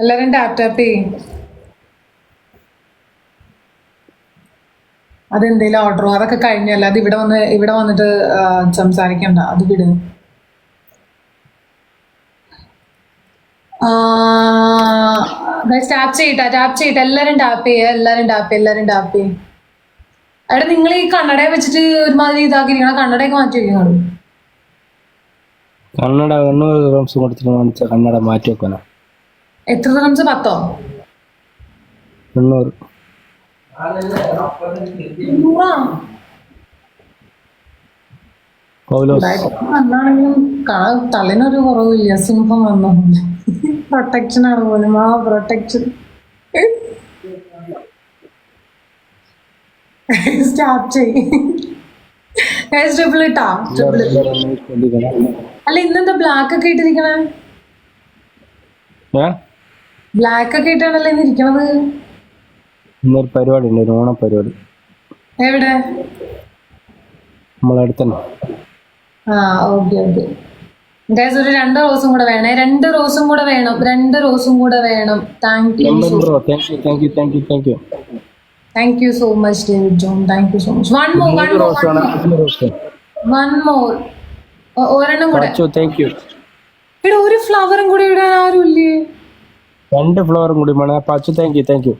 എല്ലാരും tap tap ചെയ്യും. അതെന്തേലും ഓർഡറോ അതൊക്കെ കഴിഞ്ഞല്ല അത് ഇവിടെ വന്ന് ഇവിടെ വന്നിട്ട് സംസാരിക്കണ്ട. അത് വിട്. ടാപ്പ് ചെയ്യട്ടെ ടാപ്പ് ചെയ്യട്ടെ എല്ലാരും ടാപ്പ് ചെയ്യുക എല്ലാരും ടാപ്പ് ചെയ്യുക എല്ലാരും ടാപ്പ് ചെയ്യും. അവിടെ നിങ്ങൾ ഈ കണ്ണടയെ വെച്ചിട്ട് ഒരുമാതിരി ഇതാക്കിയിരിക്കണം. കണ്ണടയൊക്കെ മാറ്റി വെക്കണം? കണ്ണട ഗ്രാംസ് കൊടുത്തിട്ട് കണ്ണട മാറ്റി വെക്കാനാ എത്ര റൺസ് പത്തോ? എണ്ണൂറ്. അന്നാണെങ്കിലും കാ- കുറവില്ല. സിംഹം വന്നു പ്രൊട്ടക്ഷൻ ആണ് പോലും. ആ പ്രൊട്ടക്ഷൻ സ്റ്റാർട്ട് ചെയ്യും. ട്രിപ്പിൾ ഇട്ടാ? ട്രിപ്പിൾ അല്ല ഇന്നെന്താ ബ്ലാക്ക് ഒക്കെ ഇട്ടിരിക്കണേ? ബ്ലാക്ക് ഒക്കെ ഇട്ടാണല്ലേ ഇരിക്കണത്? ഇന്നൊരു പരിപാടി ഉണ്ട് ഒരു ഓണ പരിപാടി എവിടെ? നമ്മളെ അടുത്തന്നെ ആ ഓക്കെ ഓക്കെ ഗൈസ് ഒരു രണ്ട് റോസും കൂടെ വേണേ. രണ്ട് റോസും കൂടെ വേണം. രണ്ട് റോസും കൂടെ വേണം. Thank you thank you thank you thank you thank you thank you so much David John thank you so much one more one more one more ഒരെണ്ണം കൂടെ. താങ്ക് യു ഇവിടെ ഒരു ഫ്ലവറും കൂടെ ഇടാൻ ആരും ഇല്ലേ രണ്ട് ഫ്ലോറും കൂടി വേണം. അപ്പൊ അച്ഛൻ താങ്ക് യു താങ്ക് യു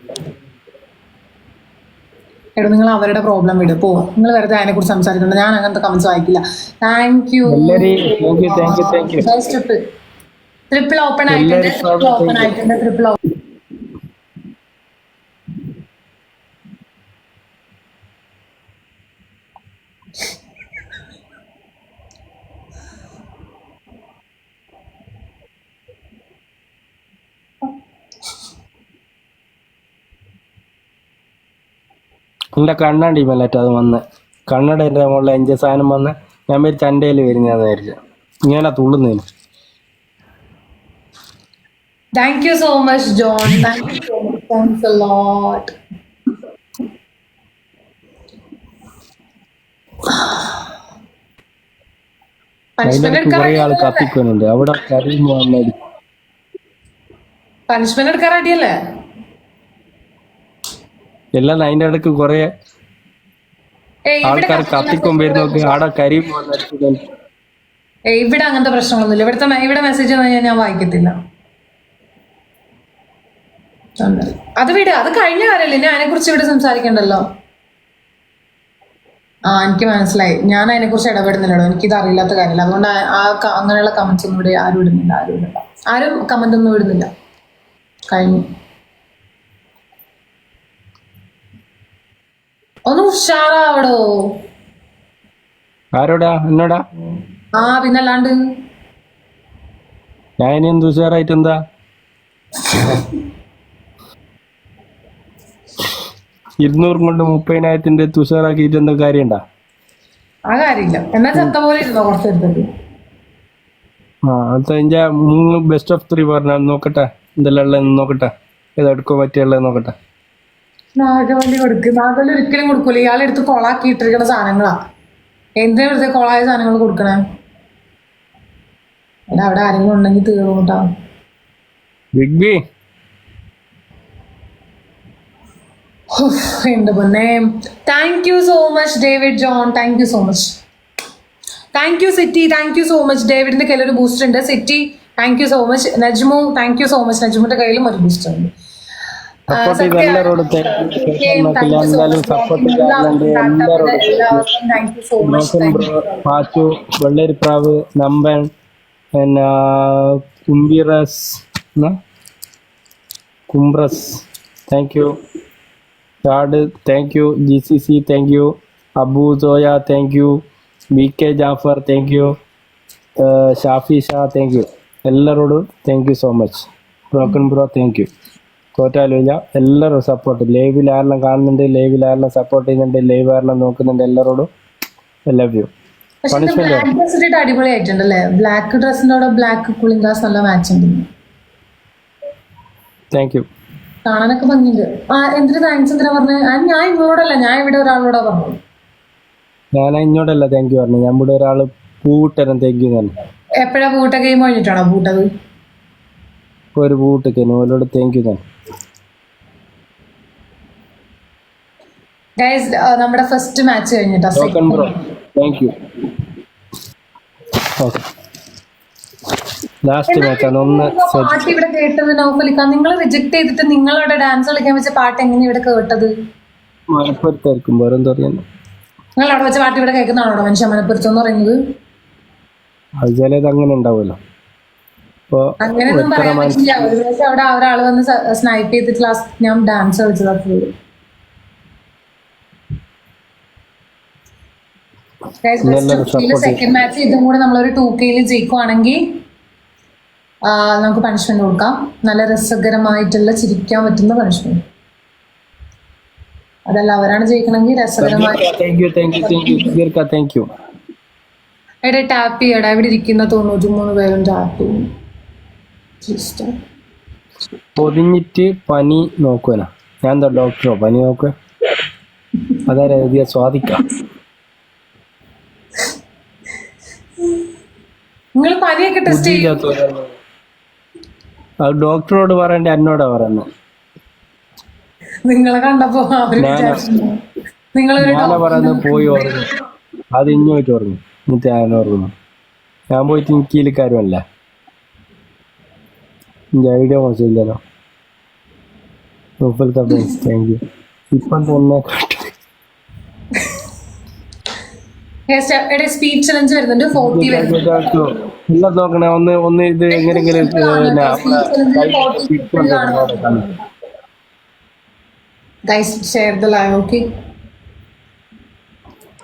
എടോ നിങ്ങൾ അവരുടെ പ്രോബ്ലം വിട്. പോ. നിങ്ങൾ വെറുതെ അതിനെ കുറിച്ച് സംസാരിക്കണ്ട. ഞാൻ അങ്ങനത്തെ കമന്റ്സ് വായിക്കില്ല. താങ്ക് യു ട്രിപ്പിൾ ഓപ്പൺ ആയിട്ടുണ്ട്. ട്രിപ്പിൾ ഓപ്പൺ ആയിട്ടുണ്ട്. ട്രിപ്പിൾ ഓപ്പൺ എന്റെ കണ്ണാടി മല്ലറ്റ അത് വന്ന്. കണ്ണടേന്റെ മുകളിൽ എന്റെ സാധനം വന്ന് ഞാൻ പേര് ചണ്ടയിൽ വരുന്നതാന്ന് വിചാരിച്ചു ഇങ്ങനെ തുള്ളുന്നതിന് thank you so much John thank you so much thanks a lot punishment അതിനിടയ്ക്ക് എടുക്കാൻ കുറെ ആൾ കത്തിക്കുന്നുണ്ട് അവിടെ കരയും വന്നടി പണിഷ്മെന്റ് എടുക്കാൻ റെഡിയല്ലേ എല്ലാം അതിന്റെ ഇടയ്ക്ക് കുറെ ആൾക്കാർ കത്തിക്കും വരുന്നൊക്കെ ആടെ കരി ഇവിടെ അങ്ങനത്തെ പ്രശ്നങ്ങളൊന്നുമില്ല ഇവിടുത്തെ ഇവിടെ മെസ്സേജ് വന്നു കഴിഞ്ഞാൽ ഞാൻ വായിക്കത്തില്ല. അത് വിട് അത് കഴിഞ്ഞ കാര്യമല്ലേ ഇനി അതിനെ കുറിച്ച് ഇവിടെ സംസാരിക്കണ്ടല്ലോ. ആ എനിക്ക് മനസ്സിലായി. ഞാൻ അതിനെ കുറിച്ച് ഇടപെടുന്നില്ലടോ. എനിക്കിത് അറിയില്ലാത്ത കാര്യമില്ല. അതുകൊണ്ട് ആ- അങ്ങനെയുള്ള കമന്റ്സ് ഒന്നും ഇവിടെ ആരും ഇടുന്നില്ല ആരും ഇടുന്നില്ല. ആരും കമന്റ് ഒന്നും ഇടുന്നില്ല. കഴിഞ്ഞു. ഒന്ന് ഉഷാറാവടോ? ആരോടാ? എന്നോടാ? ആ പിന്നല്ലാണ്ട്. ഞാൻ ഇനി എന്ത് ഉഷാറായിട്ട് എന്താ? ഇരുന്നൂറും കൊണ്ട് മുപ്പതിനായിരത്തിന്റെ തുഷാറാക്കിയിട്ട് എന്താ കാര്യണ്ടാ ആ കാര്യമില്ല. എന്നാ ചത്ത പോലെ ഇരുന്നോ കുറച്ചെടുത്തത് ആ അത് എന്റെ മൂന്ന് ബെസ്റ്റ് ഓഫ് ത്രീ പറഞ്ഞ നോക്കട്ടെ. എന്തെല്ലാം ഉള്ളത് നോക്കട്ടെ. ഏതെടുക്കോ പറ്റിയുള്ളത് നോക്കട്ടെ. നാഗവല്ലി കൊടുക്ക്. നാഗവല്ലി ഒരിക്കലും കൊടുക്കൂല. ഇയാളെടുത്ത് കൊളാക്കി ഇട്ടിരിക്കുന്ന സാധനങ്ങളാ. എന്തിനാ വെറുതെ കൊളായ സാധനങ്ങൾ കൊടുക്കണേ? എടാ അവിടെ ആരെങ്കിലും ഉണ്ടെങ്കിൽ തീർന്നു കേട്ടോ. എന്റെ പൊന്നെ. Thank you so much David John thank you so much thank you city thank you so much ഡേവിഡിന്റെ കയ്യിൽ ഒരു ബൂസ്റ്റർ ഉണ്ട്. City thank you so much Najmu thank you so much നജ്മുന്റെ കയ്യിലും ഒരു ബൂസ്റ്റർ ഉണ്ട്. സപ്പോർട്ട് ചെയ്ത എല്ലാവരോടും എന്തായാലും സപ്പോർട്ട് ചെയ്യാറുണ്ട് എല്ലാവരോടും പാച്ചു വെള്ളരിപ്രാവ് നമ്പൻ പിന്നെ കുംബിറസ് കുംബ്രസ്. Thank you Shad thank you G C C thank you Abu Soya thank you B K Jafar thank you Shafi Shah thank you എല്ലാവരോടും thank you so much broken bro thank you തോറ്റാലുമില്ല എല്ലാവരും support ലൈവിൽ ആരെല്ലാം കാണുന്നുണ്ട് ലൈവിൽ ആരെല്ലാം support ചെയ്യുന്നുണ്ട് live ആരെല്ലാം നോക്കുന്നുണ്ട് എല്ലാവരോടും ലവ് യു പക്ഷെ Punishment ബ്ലാക്ക് ഡ്രസ് ഇട്ടിട്ട് അടിപൊളിയായിട്ടുണ്ട് അല്ലേ? ബ്ലാക്ക് ഡ്രസ്സിന്റെ കൂടെ ബ്ലാക്ക് കൂളിംഗ് ഗ്ലാസ് നല്ല മാച്ച് ഉണ്ട്. താങ്ക് യു കാണാനൊക്കെ ഭംഗിയുണ്ട്. ആ എന്തിനു താങ്ക്സ് എന്തിനാ പറഞ്ഞത് ആ, ഞാൻ ഞാൻ ഇവിടെ ഒരാളോടാ പറഞ്ഞു ഞാൻ ഇങ്ങോട്ടല്ല താങ്ക് യു പറഞ്ഞു നമ്മുടെ ഒരാൾ പൂട്ടരം താങ്ക് യു തന്നെ എപ്പോഴാ പൂട്ട ഗെയിം കഴിഞ്ഞിട്ടാണോ പൂട്ടത്? ഒരു പൂട്ടൊക്കെ ഓലോട് താങ്ക് യു തന്നെ. ഗൈസ് നമ്മുടെ ഫസ്റ്റ് മാച്ച് കഴിഞ്ഞിട്ടാ താങ്ക് യു ഓക്കെ ലാസ്റ്റ് മാച്ചാണ് ഒന്ന് പാട്ട് ഇവിടെ കേട്ടത് നൗഫലിക്ക. നിങ്ങൾ റിജക്ട് ചെയ്തിട്ട് നിങ്ങളുടെ ഡാൻസ് കളിക്കാൻ വെച്ച പാട്ട് എങ്ങനെ ഇവിടെ കേട്ടത്? മലപ്പുറത്തായിരിക്കും വേറെ എന്താ പറയുന്നത് നിങ്ങൾ അവിടെ വെച്ച പാട്ട് ഇവിടെ കേൾക്കുന്നതാണോ മനുഷ്യ മനപ്പുറത്ത് എന്ന് പറയുന്നത്. അത് ചിലത് അങ്ങനെ ഉണ്ടാവുമല്ലോ. അങ്ങനെയൊന്നും എത്ര പറയാൻ മനസ്സ് പറ്റില്ല. ഒരു ദിവസം അവിടെ ഒരാൾ വന്ന് സ്നൈപ്പ് ചെയ്തിട്ട് ലാസ്റ്റ് ഞാൻ ഡാൻസ് കളിച്ചതാ ഫുള്ള് നല്ലൊരു സെക്കൻഡ് മാച്ച് ഇതും കൂടെ നമ്മളൊരു ടൂ കെയിൽ ജയിക്കുവാണെങ്കിൽ നമുക്ക് പണിഷ്മെന്റ് കൊടുക്കാം. നല്ല രസകരമായിട്ടുള്ള ചിരിക്കാൻ പറ്റുന്ന പണിഷ്മെന്റ് അതല്ല അവരാണ് ജയിക്കണമെങ്കിൽ രസകരമായി എടാ ടാപ്പ് ചെയ്യടാ. ഇവിടെ ഇരിക്കുന്ന തൊണ്ണൂറ്റി മൂന്ന് പേരും ടാപ്പ് ചെയ്യും. പൊതിഞ്ഞിട്ട് പനി നോക്കുവനാ. ഞാൻ എന്താ ഡോക്ടറോ? പനി നോക്കുക അതാരാ എഴുതിയ? നിങ്ങൾ പനിയൊക്കെ ടെസ്റ്റ്. അത് ഡോക്ടറോട് പറയണ്ട എന്നോടാ പറയുന്നത് നിങ്ങളെ കണ്ടപ്പോ ഞാനാ. പറയുന്നത് പോയി ഓർമ്മ അത് ഇഞ്ഞു പോയിട്ട് ഓർമ്മ എന്നിട്ട് ഞാൻ ഓർമ്മ ഞാൻ പോയിട്ട് എനിക്ക് കാര്യമല്ല എന്റെ ഐഡിയ മോശമില്ലല്ലോ. മുപ്പത്തെ താങ്ക് യു ഇപ്പം തന്നെ സ്പീച്ച് ചലഞ്ച് വരുന്നുണ്ട്. ഫോർട്ടി എല്ലാം നോക്കണേ ഒന്ന് ഒന്ന് ഇത് എങ്ങനെയെങ്കിലും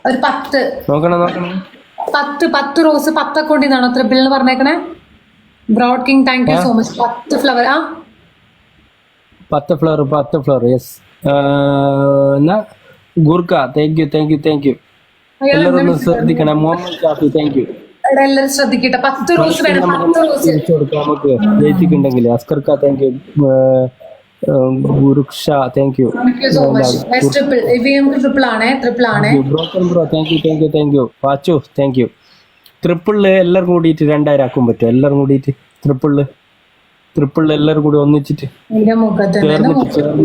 ഒരു പത്ത്. നോക്കണം നോക്കണം. പത്ത് പത്ത് റോസ് പത്ത് അക്കൗണ്ടിൽ നിന്നാണോ ത്രിബിൾ എന്ന് പറഞ്ഞേക്കണേ? Broad king thank you so much പത്ത് ഫ്ലവർ ആ? പത്ത് ഫ്ലവർ പത്ത് ഫ്ലവർ യെസ് എന്നാ ഗുർക്ക thank you thank you thank you എല്ലാവരും ഒന്ന് ശ്രദ്ധിക്കണേ. മുഹമ്മദ് ഷാഫി താങ്ക് യു എല്ലാവരും ശ്രദ്ധിക്കട്ടെ. പത്ത് റോസ് വേണം പത്ത് റോസ് നമുക്ക് ജയിച്ചിട്ടുണ്ടെങ്കിൽ അസ്കർക്ക താങ്ക് യു ഗുരുക്ഷ താങ്ക് യു ട്രിപ്പിൾ ട്രിപ്പിൾ ആണേ ട്രിപ്പിൾ ആണേ. Broken bro thank you thank you thank you watch thank you ട്രിപ്പിളിൽ എല്ലാവരും കൂടിയിട്ട് രണ്ടായിരം ആക്കാൻ പറ്റും എല്ലാവരും കൂടിയിട്ട് ട്രിപ്പിളിൽ ട്രിപ്പിളിൽ എല്ലാവരും കൂടി ഒന്നിച്ചിട്ട് ചേർന്നിട്ട് ചേർന്ന്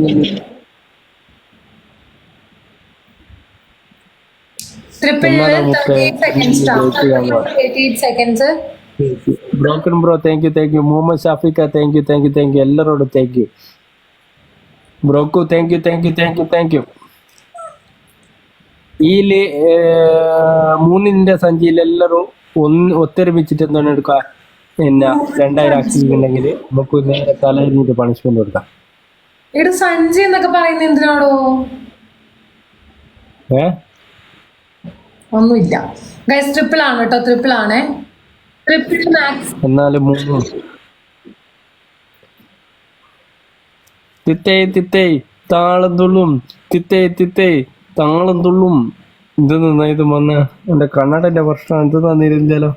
broken bro thank you thank you Muhammad ഷാഫിക്ക thank you thank you thank you എല്ലാവരോടും thank you ബ്രോക്കു thank you thank you thank you thank you ഈ മൂന്നിന്റെ സഞ്ചിയിൽ എല്ലാവരും ഒന്ന് ഒത്തൊരുമിച്ചിട്ട് എന്താണ് എടുക്കുക? പിന്നെ രണ്ടായിരം ആക്സിഡന്റ് ഉണ്ടെങ്കിൽ നമുക്ക് നേരെ തലയിരുന്നിട്ട് പണിഷ്മെന്റ് കൊടുക്കാം. എടാ സഞ്ജി എന്നൊക്കെ പറയുന്ന എന്തിനാടോ? ഏ? ഒന്നുമില്ല. ഗൈസ് ട്രിപ്പിൾ ആണ് കേട്ടോ ട്രിപ്പിൾ ആണ്. ട്രിപ്പിൾ മാക്സ് എന്നാലും മൂന്ന്. തിത്തേ തിത്തേ താളം തുള്ളും. തിത്തേ തിത്തേ താളം തുള്ളും. ഇത് നന്നായി ഇത് വന്ന എന്റെ കണ്ണടന്റെ പ്രശ്നം എന്ത് തന്നിരുന്നല്ലോ?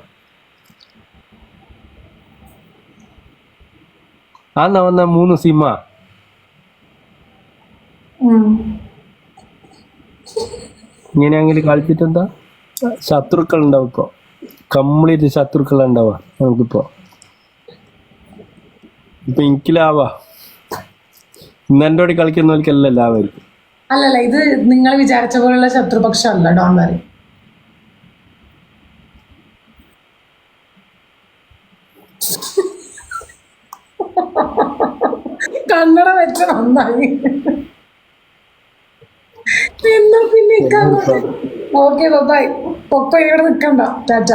അന്ന വന്ന മൂന്ന് സിമ ഇങ്ങനെയാണെങ്കിൽ കളിച്ചിട്ടെന്താ? ശത്രുക്കൾ ഉണ്ടാവും ഇപ്പോ. കംപ്ലീറ്റ് ശത്രുക്കൾ ഉണ്ടാവുക നമുക്കിപ്പോ. ഇപ്പൊ എനിക്ക് ലാവാ ഇന്ന് എന്റെ കൂടെ കളിക്കുന്നവർക്കല്ല ലാവായിരിക്കും അല്ലല്ല ഇത് നിങ്ങൾ വിചാരിച്ച പോലുള്ള ശത്രുപക്ഷമല്ല ഡോൺ വറി. കണ്ണട വെച്ച നന്നായി. എന്നാ പിന്നെ ഓക്കെ ബൈ പൊക്ക ഇവിടെ നിക്കണ്ട ടാറ്റ.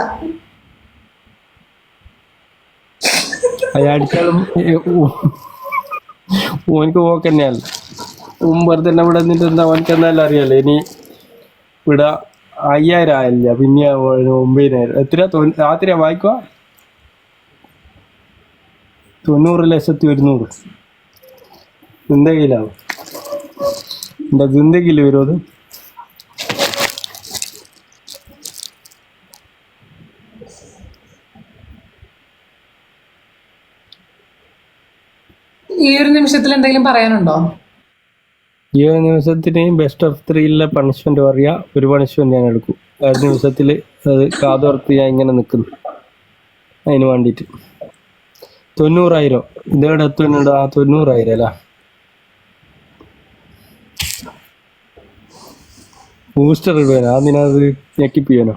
അയാടിച്ചാലും ഓനിക്ക് പോക്ക് തന്നെയല്ല. മുമ്പ് തന്നെ ഇവിടെ നിന്നിട്ട് ഓനക്ക് എന്നാലും അറിയാലോ? ഇനി ഇവിടെ അയ്യായിരം ആയില്ല? പിന്നെ ഒമ്പതിനായിരം. എത്ര രാത്രി രാത്രിയാ വായിക്കുക തൊണ്ണൂറ് ലക്ഷത്തി ഒരുന്നൂറ്. ജിന്ദഗിയിലാവും എന്താ ജിന്ദഗിയിൽ വരും അത്? ഈ ഒരു നിമിഷത്തിൽ എന്തെങ്കിലും പറയാനുണ്ടോ? ഈ ഒരു ബെസ്റ്റ് ഓഫ് ത്രീയിലെ പണിഷ്മെന്റ് പറയാ ഒരു പണിഷ്മെന്റ് ഞാൻ എടുക്കും. ഒരു നിമിഷത്തിൽ അത് കാതോർത്ത് ഞാൻ ഇങ്ങനെ നിൽക്കുന്നു. അതിന് വേണ്ടിയിട്ട്. തൊണ്ണൂറായിരം. ഇതേടെ എത്തുന്നുണ്ട് ആ തൊണ്ണൂറായിരം അല്ല? ബൂസ്റ്റർ ഇടുവാനോ? അതിനത് ഞെക്കിപ്പിക്കാനോ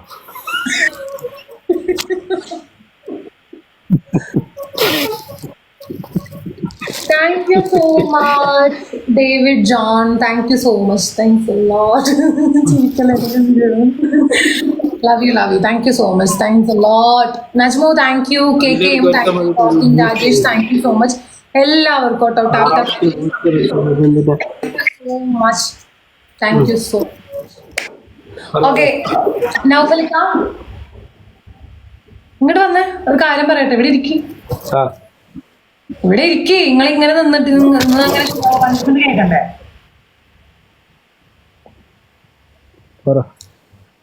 Thank you so much, David John. Thank you so much. Thanks a lot. love you, love you. Thank you so much. Thanks a lot. Najmo, thank you. KKM, thank you. Talking Rajesh, thank you so much. എല്ലാവർക്കും കേട്ടോ ടാറ്റ so much. Thank you so okay നൗഫലിക്ക ഇങ്ങോട്ട് വന്നേ ഒരു കാര്യം പറയട്ടെ ഇവിടെ ഇരിക്കും ഇവിടെ ഇരിക്കേ. നിങ്ങൾ ഇങ്ങനെ നിന്നിട്ട് നിങ്ങൾ അങ്ങനെ കേൾക്കണ്ടേ?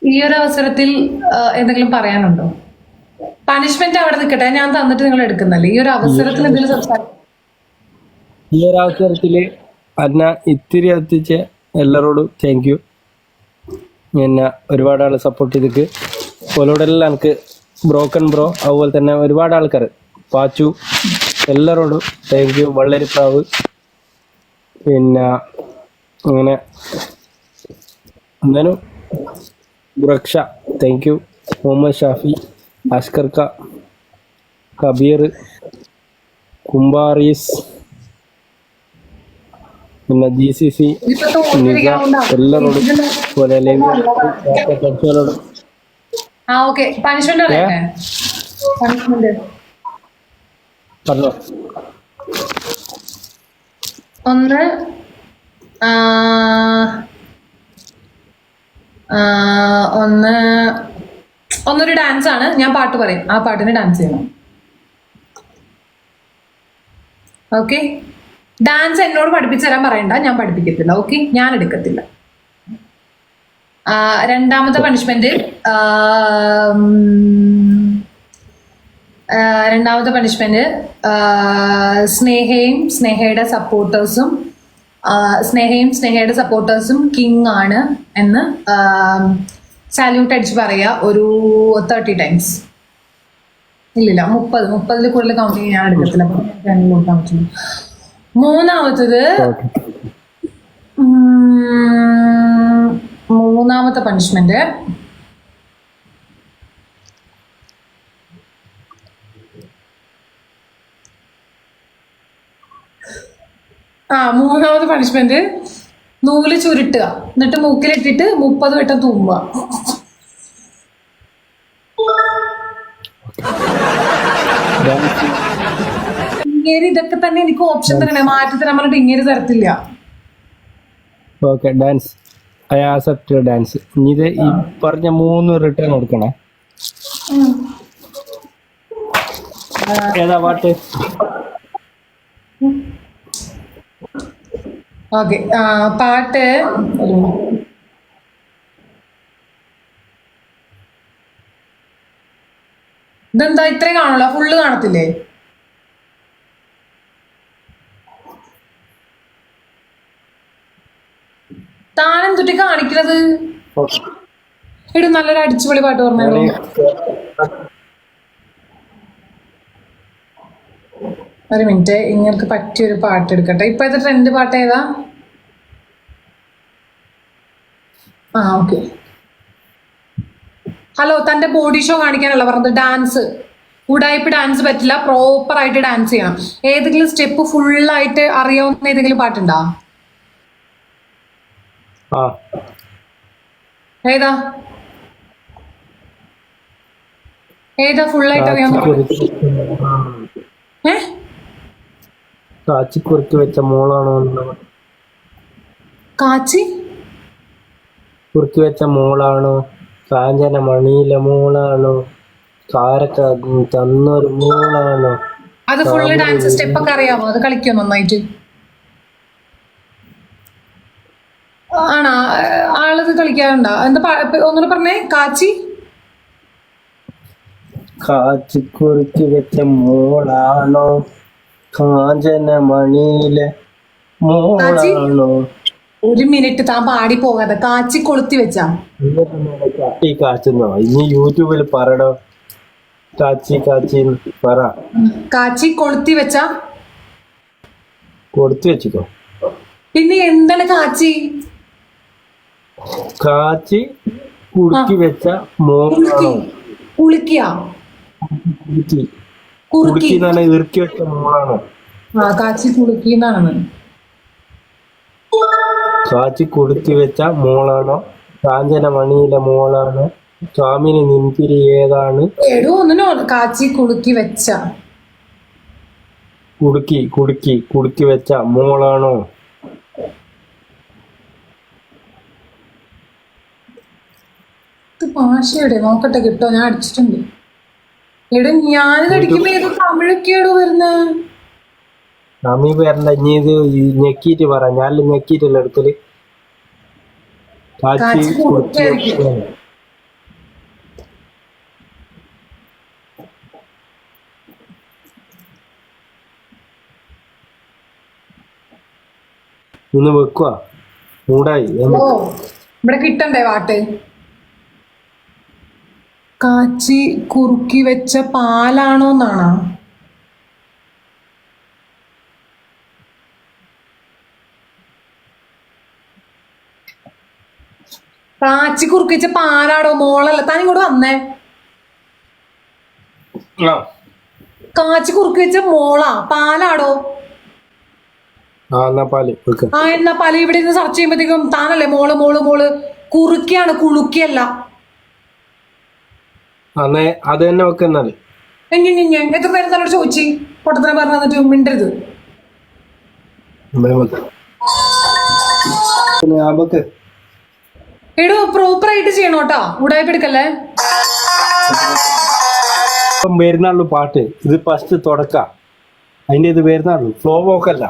ഈ ഒരു അവസരത്തിൽ എന്തെങ്കിലും പറയാനുണ്ടോ? പണിഷ്മെന്റ് അവിടെ നിൽക്കട്ടെ ഞാൻ തന്നിട്ട് നിങ്ങൾ എടുക്കുന്നല്ലേ? ഈ ഒരു അവസരത്തിൽ എന്തെങ്കിലും സംസാരിക്കും ഈ ഒരു അവസരത്തിൽ അന്ന ഇത്തിരി എത്തിച്ച എല്ലാരോടും താങ്ക് യു എന്നെ ഒരുപാട് ആൾ സപ്പോർട്ട് ചെയ്തിട്ട്. ഓലോടെല്ലാം എനിക്ക് ബ്രോക്കൺ ബ്രോ അതുപോലെ തന്നെ ഒരുപാട് ആൾക്കാർ പാച്ചു എല്ലാരോടും താങ്ക് യു വളരെ പ്രാവ്. പിന്നെ അങ്ങനെ എന്തായാലും ബുറക്ഷ താങ്ക് യു മുഹമ്മദ് ഷാഫി അസ്കർക്ക കബീർ കുംബാറീസ് പിന്നെ ജി സി സി തോന്നിയിരിക്കാവുന്ന എല്ലാരോടും പോലെ പഠിച്ചവരോടും ആ ഓക്കെ പണിഷ്മെന്റ് അറിയട്ടെ പണിഷ്മെന്റ് പറഞ്ഞോ. ഒന്ന് ഒന്ന് ഒന്നൊരു ഡാൻസ് ആണ്. ഞാൻ പാട്ട് പറയും. ആ പാട്ടിന് ഡാൻസ് ചെയ്യണം. ഓക്കെ ഡാൻസ് എന്നോട് പഠിപ്പിച്ചു തരാൻ പറയണ്ട. ഞാൻ പഠിപ്പിക്കത്തില്ല. ഓക്കെ ഞാൻ എടുക്കത്തില്ല. രണ്ടാമത്തെ പണിഷ്മെന്റ് രണ്ടാമത്തെ പണിഷ്മെന്റ് സ്നേഹയും സ്നേഹയുടെ സപ്പോർട്ടേഴ്സും സ്നേഹയും സ്നേഹയുടെ സപ്പോർട്ടേഴ്സും കിങ് ആണ് എന്ന് സാല്യൂട്ട് അടിച്ച് പറയാ ഒരു തേർട്ടി ടൈംസ് ഇല്ലില്ല മുപ്പത്. മുപ്പതിൽ കൂടുതൽ കൗണ്ട് ചെയ്യാൻ ഞാൻ എടുക്കത്തില്ല കൊടുക്കാൻ പറ്റുന്നു മൂന്നാമത്തത് മൂന്നാമത്തെ പണിഷ്മെന്റ് ആ മൂന്നാമത് പണിഷ്മെന്റ് നൂൽ ചുരുട്ടുക. എന്നിട്ട് മൂക്കിലിട്ടിട്ട് മുപ്പത് വട്ടം തുമ്മുക ഇങ്ങനെ ഇതൊക്കെ തന്നെ എനിക്ക് ഓപ്ഷൻ തരണേ. മാറ്റി തരാൻ പറഞ്ഞിട്ട് ഇങ്ങനെ തരത്തില്ല okay dance I accept dance ഇനി ഇത് ഈ പറഞ്ഞ മൂന്ന് റിട്ടേൺ കൊടുക്കണേ. ഏതാ പാട്ട്? ഓക്കെ പാട്ട്. ഇതെന്താ ഇത്രയും കാണുള്ളൂ ഫുള്ള് കാണത്തില്ലേ? താനം കാണിക്കണത്? എടു നല്ലൊരു അടിച്ചുപൊളി പാട്ട് പറഞ്ഞല്ലോ. ഒരു മിനിറ്റ്. ഇങ്ങൾക്ക് പറ്റിയൊരു പാട്ട് എടുക്കട്ടെ. ഇപ്പോഴത്തെ ട്രെൻഡ് പാട്ട് ഏതാ? ആ ഓക്കെ ഹലോ തന്റെ ബോഡി ഷോ കാണിക്കാനല്ല പറഞ്ഞത്. ഡാൻസ് ഉടായ്പ ഡാൻസ് പറ്റില്ല. പ്രോപ്പർ ആയിട്ട് ഡാൻസ് ചെയ്യണം. ഏതെങ്കിലും സ്റ്റെപ്പ് ഫുള്ളായിട്ട് അറിയാവുന്ന ഏതെങ്കിലും പാട്ടുണ്ടോ? ഏതാ? ഏതാ ഫുള്ളായിട്ട് അറിയാവുന്ന കാച്ചിക്കുറുക്കി വെച്ച മോളാണോ കാച്ചി? കുറുക്കി വെച്ച മോളാണോ? കാഞ്ചന മണിയിലെ മോളാണോ? കാരക്ക തന്നൊരു മോളാണോ? അത് ഫുള്ള് ഡാൻസ് സ്റ്റെപ്പ് ഒക്കെ അറിയാമോ അത് കളിക്കോ നന്നായിട്ട്? ആണോ? ആളത് കളിക്കാറുണ്ടോ? എന്താ ഒന്നുകൂടെ പറഞ്ഞേ. കാച്ചി? കാച്ചിക്കുറുക്കി വെച്ച മോളാണോ? കാഞ്ചന മണിയിലെ മോളാണോ? ഒരു മിനിറ്റ് താൻ പാടി പോകാതെ. കാച്ചി കൊളുത്തി വെച്ചാ. ഈ കാച്ചുന്നോ ഇനി യൂട്യൂബിൽ പറടോ. കാച്ചി കാച്ചി പറ. കാച്ചി കൊളുത്തി വെച്ച. കൊളുത്തി വെച്ചിക്കോ. പിന്നെ എന്താണ് കാച്ചി? കാച്ചി കുളുക്കി വെച്ച മോ മോളാണോ കുളുക്കിയാ. കുറുക്കി. കുടുക്കി പറഞ്ഞാൽ ഇറുക്കി വെച്ച മോളാണോ. ആ കാച്ചി കുളുക്കി എന്നാണ് കാച്ചി കുടുക്കി വെച്ച മോളാണോ. കാഞ്ചന മണിയിലെ മോളാണോ. സ്വാമിനി നിൻതിരി ഏതാണ്? എടോ ഒന്നിനോ കാച്ചി കുളുക്കി വെച്ച. കുടുക്കി കുടുക്കി കുടുക്കി വെച്ച മോളാണോ? ഭാഷയുടെ നോക്കട്ടെ കിട്ടോ? ഞാൻ അടിച്ചിട്ടുണ്ട്. എടാ ഞാനിത് അടിക്കുമ്പോ ഏതോ തമിഴൊക്കെയാടോ വരുന്നത് നമ്മി പേരണ്ട ഇനി ഇത് ഞെക്കിയിട്ട് പറ. ഞാൻ ഞെക്കിയിട്ടല്ല എടുക്കൽ. കാച്ചി ഇന്ന് വെക്കുക മൂടായി. ഓ ഇവിടെ കിട്ടണ്ടേ പാട്ട്? കാച്ചി കുറുക്കി വെച്ച പാലാണോ എന്നാണോ കാച്ചി കുറുക്കി വെച്ച പാലാടോ മോളല്ല. താൻ ഇങ്ങോട്ട് വന്നേ. കാച്ചി കുറുക്കി വെച്ച മോളാ. പാലാടോ? ആ എന്നാ പാൽ. ഇവിടെ നിന്ന് സെർച്ച് ചെയ്യുമ്പോഴത്തേക്കും താനല്ലേ മോൾ മോൾ മോൾ. കുറുക്കിയാണ് കുളുക്കിയല്ല. അന്നേ അത് തന്നെ വെക്ക എന്നാൽ എത്ര നേരം തന്നോട് ചോദിച്ചു? പൊട്ടത്തിനെ പറഞ്ഞു തന്നിട്ട് മിണ്ടരുത്. എടോ പ്രോപ്പർ ആയിട്ട് ചെയ്യണം കേട്ടോ. ഉടായ്പെടുക്കല്ലേ ഇപ്പം വരുന്നുള്ളൂ പാട്ട്. ഇത് ഫസ്റ്റ് തുടക്ക. അതിന്റെ ഇത് വരുന്നുള്ളൂ ഫ്ലോ വോക്കല്ല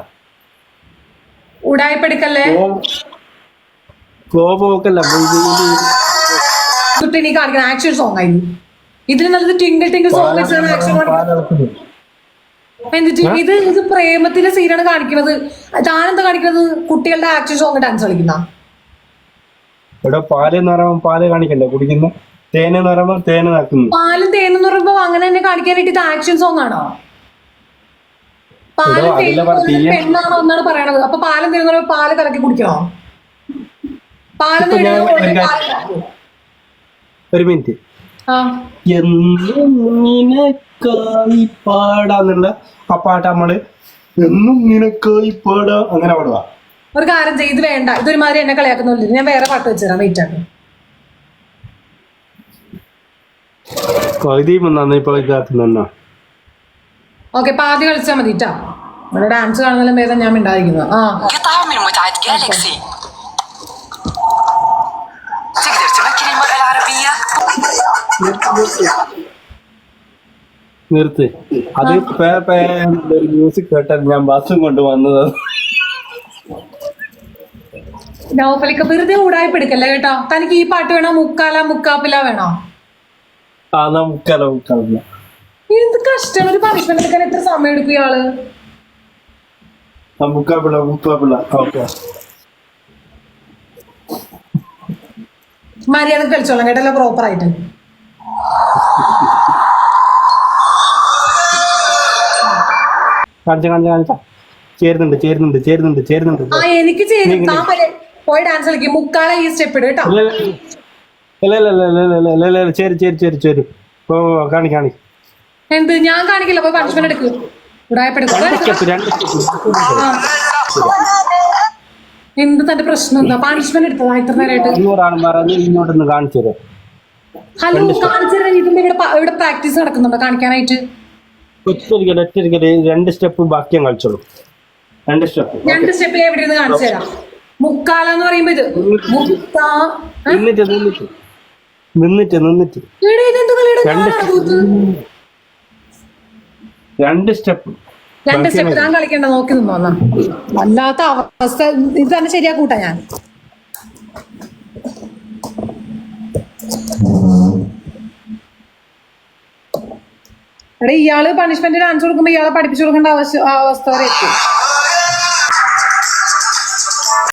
ഉടായ്പെടുക്കല്ലേ ഫ്ലോ വോക്കല്ല തൊട്ട് ആക്ഷൻ സോങ് ആയിരുന്നു. ഇതിൽ നല്ലത് ടിങ്കിൾ ടിങ്കിൾ സോങ് വെച്ചാണ് ആക്ഷൻ പാലളക്കുന്നു. എന്നിട്ട് ഇത് ഇത് പ്രേമത്തിന്റെ സീനാണ് കാണിക്കുന്നത്. താനെന്താ കാണിക്കുന്നത്? കുട്ടികളുടെ ആക്ഷൻ സോങ് ഡാൻസ് കളിക്കുന്ന. ഇവിടെ പാൽ എന്ന് പറയുമ്പോൾ പാൽ കാണിക്കണ്ടേ? കുടിക്കുന്ന? തേന് എന്ന് പറയുമ്പോൾ തേന് നടക്കുന്നു പാൽ തേനെന്ന് പറയുമ്പോ അങ്ങനെ തന്നെ കാണിക്കാനായിട്ട് ഇത് ആക്ഷൻ സോങ് ആണോ? പാൽ തേനും പെണ്ണാണോ എന്നാണ് പറയണത്. അപ്പൊ പാൽ തേനെന്ന് പാൽ കലക്കി കുടിക്കണോ? പാൽ ഒരു മിനിറ്റ് ആ എന്നും നിനക്കായി പാടാന്നുള്ള ആ പാട്ട് നമ്മൾ എന്നും നിനക്കായി പാടാ അങ്ങനെ പാടുക ഒരു കാര്യം ചെയ്ത് വേണ്ട. ഇതൊരുമാതിരി എന്നെ കളിയാക്കുന്നില്ല ഞാൻ വേറെ പാട്ട് വെച്ചുതരാം വെയിറ്റ് ആക്കും ഓക്കെ പാതി കളിച്ചാ മതി ട്ടാ. ഇവിടെ ഡാൻസ് കാണുന്നതിലും ഭേദം ഞാൻ മിണ്ടായിരിക്കുന്നത് ആ. നിർത്ത്. അത് മ്യൂസിക് കേട്ടാൽ ഞാൻ ബാത്റൂം കൊണ്ട് വന്നത്. നൗഫലിക്ക വെറുതെ ഊടായ്പെടുക്കല്ലേ കേട്ടോ? തനിക്ക് ഈ പാട്ട് വേണോ? മുക്കാല മുക്കാപ്പില വേണോ? ആ മുക്കാല മുക്കാപ്പില. എന്ത് കഷ്ടം. ഒരു പണിഷ്മെന്റ് എടുക്കാൻ എത്ര സമയം എടുക്കും ഇയാൾ? മുക്കാപ്പിള മുക്കാപ്പിള ഓക്കെ. മര്യാദ കളിച്ചോളാം കേട്ടല്ലോ പ്രോപ്പർ ആയിട്ട്. കാണിച്ച കാണിച്ച കാണിച്ച. ചേരുന്നുണ്ട് ചേരുന്നുണ്ട് ചേരുന്നുണ്ട് ചേരുന്നുണ്ട്. ആ എനിക്ക് ചേരും താൻ പോയി ഡാൻസ് കളിക്കും. മുക്കാല ഈ സ്റ്റെപ്പ് ഇട് കേട്ടോ. ഇല്ല ഇല്ല ഇല്ല ഇല്ല ഇല്ല ഇല്ല ഇല്ല ഇല്ല ഇല്ല ചേര് ചേര് ചേര് ചേര്. ഓ കാണി കാണി. എന്ത്? ഞാൻ കാണിക്കില്ല. പോയി പണിഷ്മെന്റ് എടുക്കും. എന്ത് തന്റെ പ്രശ്നം എന്താ? പണിഷ്മെന്റ് എടുത്തതാ ഇത്ര നേരമായിട്ട് അഞ്ഞൂറാണ് പറഞ്ഞ് ഇങ്ങോട്ടൊന്ന് കാണിച്ചു തരാം? ഹലോ കാണിച്ചു തരാൻ ഇതിന്റെ ഇവിടെ ഇവിടെ പ്രാക്ടീസ് നടക്കുന്നുണ്ടോ? കാണിക്കാനായിട്ട്? ഒറ്റരിക്കൽ ഒറ്റരിക്കൽ രണ്ട് സ്റ്റെപ്പ് ബാക്കിയും കളിച്ചോളൂ രണ്ട് സ്റ്റെപ്പ്. രണ്ട് സ്റ്റെപ്പിൽ എവിടെ നിന്ന് കാണിച്ചു തരാം. മുക്കാല എന്ന് പറയുമ്പോ ഇത്. മുക്കാ? നിന്നിട്ട് നിന്നിട്ട്. നിന്നിട്ട് നിന്നിട്ട്. രണ്ട് സ്റ്റെപ്പ്. രണ്ട് സ്റ്റെപ്പ്. ഞാൻ കളിക്കണ്ട നോക്കി നിന്നോന്നാ വല്ലാത്ത അവസ്ഥ ഇത് തന്നെ ശരിയാക്കൂട്ടാ ഞാൻ. എടാ ഇയാൾ പണിഷ്മെന്റ് ഡാൻസ് കൊടുക്കുമ്പോ ഇയാളെ പഠിപ്പിച്ചു കൊടുക്കേണ്ട അവസ്ഥ വരെ എത്തി.